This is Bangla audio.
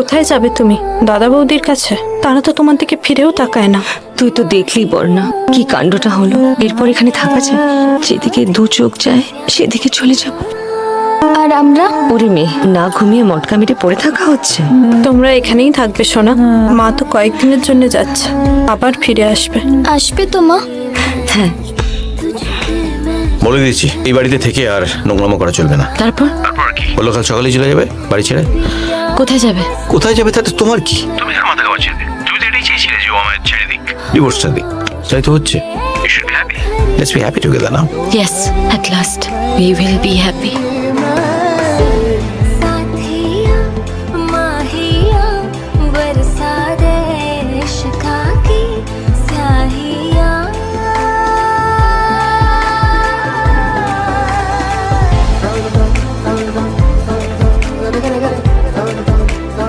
কোথায় যাবে তুমি? দাদা বৌদির কাছে? তারা তো তোমার দিকে ফিরেও তাকায় না। তুই তো দেখলি বর্ণা কি কাণ্ডটা হলো? এরপর এখানে থাকা যায়। যেদিকে দু চোখ যায় সেদিকে চলে যাব। আর আমরা? ওরে মেয়ে না ঘুমিয়ে মটকা মেরে পড়ে থাকা হচ্ছে? তোমরা এখানেই থাকবে সোনা। মা তো কয়েকদিনের জন্য যাচ্ছে। আবার ফিরে আসবে। আসবে তো মা। হ্যাঁ। বলে দিয়েছি এই বাড়িতে থেকে আর নোংরামো করা চলবে না। তারপর? বলল কাল সকালে চলে যাবে বাড়ি ছেড়ে? কোথায় যাবে? কোথায় যাবে তাতে তোমার কি? তুমি কার মাথা খাওয়া ছেড়ে তুমি তো এটাই চেয়েছিলে যে ও আমার ছেড়ে দিক। ডিভোর্সটা দিক। তাই তো হচ্ছে। You should be happy let's be happy together now yes at last we will be happy